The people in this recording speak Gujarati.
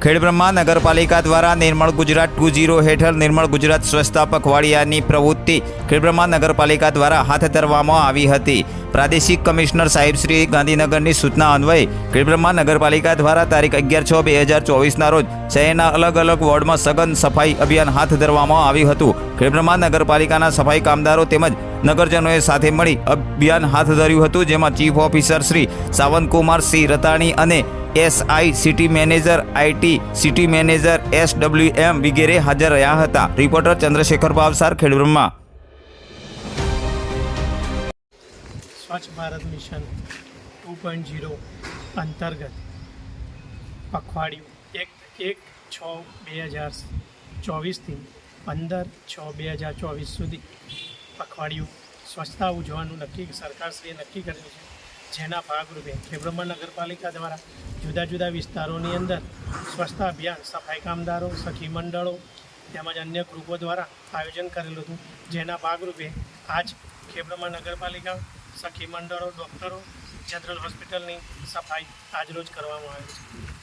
ખેડબ્રહ્મા નગરપાલિકા દ્વારા નિર્મળ ગુજરાત ટુ ઝીરો હેઠળ નિર્મળ ગુજરાત સ્વચ્છતા પખવાડિયાની પ્રવૃત્તિ ખેડબ્રહ્મા નગરપાલિકા દ્વારા હાથ ધરવામાં આવી હતી. પ્રાદેશિક કમિશનર સાહેબ શ્રી ગાંધીનગરની સૂચના અન્વયે ખેડબ્રહ્મા નગરપાલિકા દ્વારા તારીખ અગિયાર છ બે હજાર ચોવીસના રોજ શહેરના અલગ અલગ વોર્ડમાં સઘન સફાઈ અભિયાન હાથ ધરવામાં આવ્યું હતું. ખેડબ્રહ્મા નગરપાલિકાના સફાઈ કામદારો તેમજ નગરજનોએ સાથે મળી અભિયાન હાથ ધર્યું હતું, જેમાં ચીફ ઓફિસર શ્રી સાવંતકુમાર સિંહ રતાણી અને SI city manager, IT city manager SWM વગેરે હાજર રહ્યા હતા. Reporter Chandrashekhar Bhavsar Khedbrahma Swachh Bharat mission two point zero અંતર્ગત પખવાડિયું એક એક છ બે હજાર ચોવીસથી પંદર છ બે હજાર ચોવીસ સુધી પખવાડિયું સ્વચ્છતા ઉજવવાનું નક્કી સરકારશ્રીએ નક્કી કરેલું છે. જેના ભાગરૂપે ખેબ્રહ્મા નગરપાલિકા દ્વારા જુદા જુદા વિસ્તારોની અંદર સ્વચ્છતા અભિયાન, સફાઈ કામદારો, સખી મંડળો તેમજ અન્ય ગ્રુપો દ્વારા આયોજન કરેલું હતું. જેના ભાગરૂપે આજ ખેબ્રહ્મા નગરપાલિકા સખી મંડળો ડૉક્ટરો જનરલ હોસ્પિટલની સફાઈ આજરોજ કરવામાં આવી છે.